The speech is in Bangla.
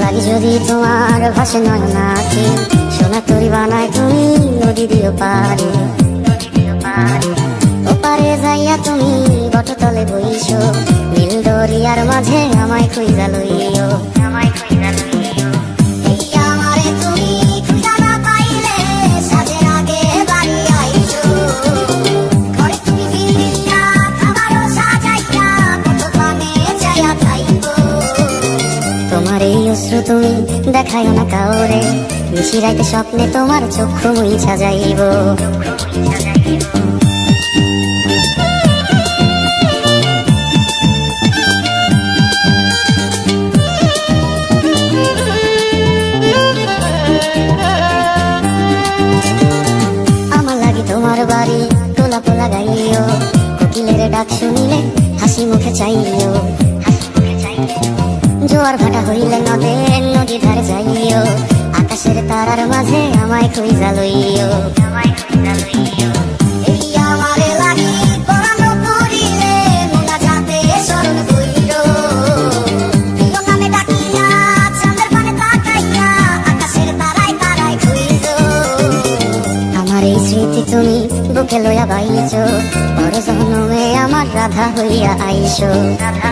লাগে যদি তোমার ভাষে নয় নাকি সোনা তরি বানায় তুমি নদী দিও পারে ওপারে যাইয়া তুমি বটতলে বইছো নীল দরিয়ার মাঝে আমায় খুঁজা লইও অশ্রু তুমি দেখায় না কাউরে। নিশিরাইতে স্বপ্নে তোমার চক্ষু মুইছা যাইব। আমার লাগি তোমার বাড়ি, তোলা পোলা গাইও। কোকিলের ডাক শুনিলে হাসি মুখে চাইও। জোয়ার ভাটা হইলে নদে নদী ধারে যাইও, আকাশের তারার মাঝে আমায় খুঁজা লইও তুমি বুকে লইয়া বাইছো পর জন্মে আমার রাধা হইয়া আইসো। রাধা